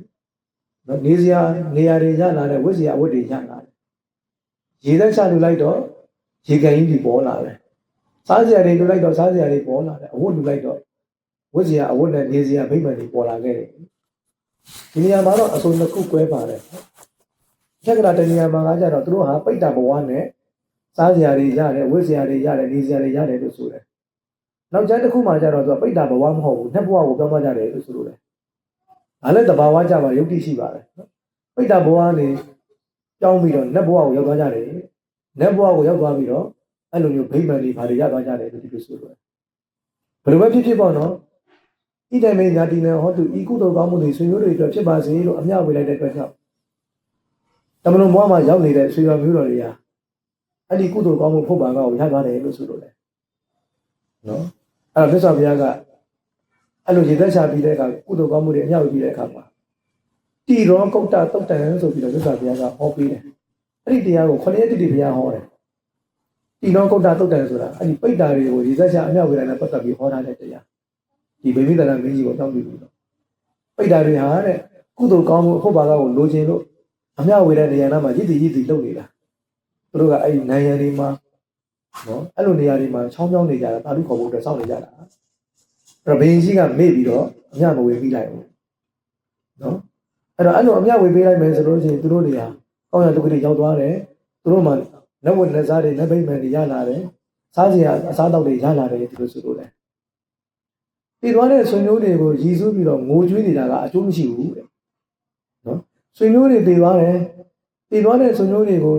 နော်နေစရာနေရာတွေရလာတဲ့ဝိဇ္ဇာအဝတ်တွေရလာတယ်ရေသက်ချလူလိုက်တော့ ရေကန်ကြီးတွေပေါ်လာတယ်စားစရာတွေလူလိုက်တော့စားစရာတွေပေါ်လာတယ်အဝတ်လူလိုက်တော့ဝိဇ္ဇာအဝတ်နဲ့နေစရာဗိမ္မာန်တွေပေါ်လာခဲ့တယ်ဒီနေရာမှာတော့အစုံတစ်ခုကွဲပါတယ်ချက်ကရာတနေရာမှာကကြတော့သူတို့ဟာပိတ်တာဘဝနဲ့စားစရာတွေရတယ်ဝတ်စရာတွေရတယ်နေစရာတွေရတယ်လို့ဆိုတယ်နောက်ကျန်တစ်ခုမှကြတော့သူကပိတ်တာဘဝမဟုတ်ဘူးနှစ်ဘဝကိုပြောင်းသွားကြတယ်လို့ဆိုလို့တယ်ဒါလည်းတဘာဝကြပါယုတ်တိရှိပါတယ်နော်ပိတ်တာဘဝနဲ့ကြောင်းပြီးတော့နှစ်ဘဝကိုရောက်သွားကြတယ် နှစ်ဘဝကိုရောက်သွားပြီးတော့အဲ့လိုမျိုးဗိမာန်တွေဘာတွေရသွားကြတယ်လို့ဒီလိုဆိုလို့ဘယ်လိုပဲဖြစ်ဖြစ်ပေါ့နော်ဣဒံမေညာတိနေဟောတုဤကုသိုလ်ကောင်းမှုတွေဆွေမျိုးတွေအတွက်ဖြစ်ပါစေလို့အမြဝေလိုက်တဲ့အတွက်ကြောင့်တမန်တော်ဘဝမှာရောက်နေတဲ့ဆွေတော်မျိုးတော်တွေဟာအဲ့ဒီကုသိုလ်ကောင်းမှုဖို့ပါကောက်ကိုရသွားတယ်လို့ဆိုလို့လေနော်အဲ့တော့မြတ်စွာဘုရားကအဲ့လိုရေသက်ချပြီးတဲ့အခါကုသိုလ်ကောင်းမှုတွေအမြဝေပြီးတဲ့အခါမှာတိရောကုတ်တတုတ်တန်ဆိုပြီးတော့မြတ်စွာဘုရားကဟောပေးတယ် အဲ့ဒီတရားကိုခொနည်းတိတိဘုရားဟောတယ်တိရောကုတ်တတုတ်တန်ဆိုတာအဲ့ဒီပိဋ္ဌာတွေကိုရေသက်ချအမြဝေလိုက်တဲ့ပတ်သက်ပြီးဟောထားတဲ့တရားဒီဗေမိတရမင်းကြီးကိုတောင်းပြီးပြီးတော့ပိဋ္ဌာတွေဟာတဲ့ကုသိုလ်ကောင်းမှုဖို့ပါကောက်ကိုလိုချင်လို့အမြဝေတဲ့နေရာမှာရည်တည်ရည်တည်လုပ်နေတာသူတို့ကအဲ့ဒီနိုင်ရန်တွေမှာနော်အဲ့လိုနေရာတွေမှာချောင်းချောင်းနေကြတာတာလူခေါ်ဖို့အတွက်စောင့်နေကြတာအဲ့တော့ဘင်းကြီးကမေ့ပြီးတော့အမြမဝေပြီးလိုက်ဘူးနော်အဲ့တော့အဲ့လိုအမြဝေပေးလိုက်မယ်ဆိုလို့ရှိရင်သူတို့တွေဟာ ကောင်းရဒုက္ခတွေရောက်သွားတယ်သူတို့မှလက်ဝတ်လက်စားတွေလက်ပိတ်မှန်တွေရလာတယ်စားစရာအစားအသောက်တွေရလာတယ်ဒီလိုဆိုလို့လေတည်သွားတဲ့ဆွေမျိုးတွေကိုရည်စူးပြီးတော့ငိုကြွေးနေတာကအကျိုးမရှိဘူးတဲ့နော်ဆွေမျိုးတွေတည်သွားတယ်တည်သွားတဲ့ဆွေမျိုးတွေကို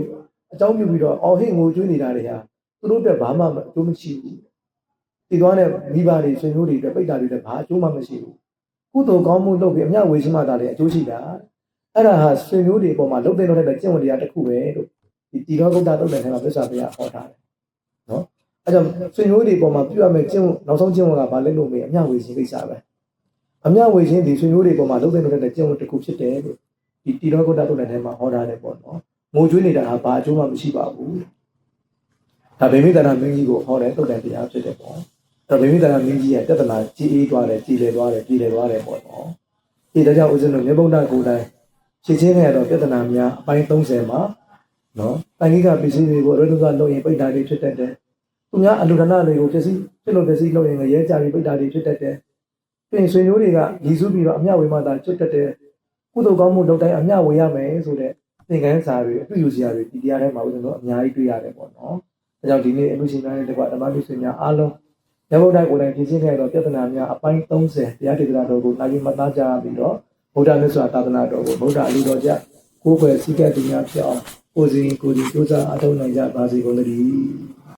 အကြောင်းပြုပြီးတော့အော်ဟစ်ငိုကြွေးနေတာတွေဟာသူတို့အတွက်ဘာမှအကျိုးမရှိဘူးတည်သွားတဲ့မိဘတွေဆွေမျိုးတွေအတွက်ပိတ်တာတွေလည်းဘာအကျိုးမှမရှိဘူးကုသိုလ်ကောင်းမှုလုပ်ပြီးအမျှဝေရှိမှသာလေအကျိုးရှိတာ အဲ့ဒါဟာဆွေမျိုးတွေအပေါ်မှာလုပ်တဲ့လုပ်တဲ့ကျင့်ဝတ်တရားတစ်ခုပဲလို့ဒီတီရောဂုတ္တတုတ်တဲ့ထဲမှာပြဿနာပြဟောထားတယ်နော်အဲကြောင့်ဆွေမျိုးတွေပေါ်မှာပြုရမယ့်ကျင့်ဝတ်နောက်ဆုံးကျင့်ဝတ်ကဘာလဲလို့မေးအမျှဝေခြင်းကိစ္စပဲအမျှဝေခြင်းဒီဆွေမျိုးတွေပေါ်မှာလုပ်တဲ့လုပ်တဲ့ကျင့်ဝတ်တစ်ခုဖြစ်တယ်လို့ဒီတီရောဂုတ္တတုတ်တဲ့ထဲမှာဟောထားတယ်ပေါ့နော်ငိုကြွေးနေတာဟာဘာအကျိုးမှမရှိပါဘူးဒါဗေမိတနာမင်းကြီးကိုဟောတယ်တုတ်တဲ့တရားဖြစ်တယ်ပေါ့အဲ့တော့ဗေမိတနာမင်းကြီးရဲ့တသနာကြီးအေးသွားတယ်ကြီးလေသွားတယ်ကြီးလေသွားတယ်ပေါ့နော်ဒီဒါကြောင့်ဦးဇင်းတို့မြေပုံနာကိုယ်တိုင် ရှင်းချင်းခဲ့ရတော့ပြဿနာများအပိုင်း30မှာနော်တိုင်ကြီးကပစ္စည်းတွေကိုရတုကလုပ်ရင်ပိတ်တာတွေဖြစ်တတ်တယ်သူများအလူဒနာတွေကိုပစ္စည်းဖြစ်လို့ပစ္စည်းလုပ်ရင်လည်းရဲကြပြီးပိတ်တာတွေဖြစ်တတ်တယ်ပြင်ဆွေမျိုးတွေကရည်စူးပြီးတော့အမျှဝေမှသာကျွတ်တတ်တယ်ကုသိုလ်ကောင်းမှုလုပ်တိုင်းအမျှဝေရမယ်ဆိုတဲ့သင်ခန်းစာတွေအပြုယူစရာတွေဒီတရားထဲမှာဦးဇင်းတို့အများကြီးတွေ့ရတယ်ပေါ့နော်ဒါကြောင့်ဒီနေ့အမှုရှင်များတဲ့တကွဓမ္မလူရှင်များအားလုံးရဗုဒ္ဓကိုယ်တိုင်ပြင်ဆင်ခဲ့တော့ပြဿနာများအပိုင်း30တရားဒေသနာတော်ကိုနိုင်မှတ်သားကြပြီးတော့ ဗုဒ္ဓမြတ်စွာသာသနာတော်ကိုဗုဒ္ဓအလူတော်ကြကိုယ်ွယ်စည်းကပ်သူများဖြစ်အောင်ကိုယ်စီကိုယ်စီစူးစမ်းအထောက်နိုင်ကြပါစေကုန်သတည်း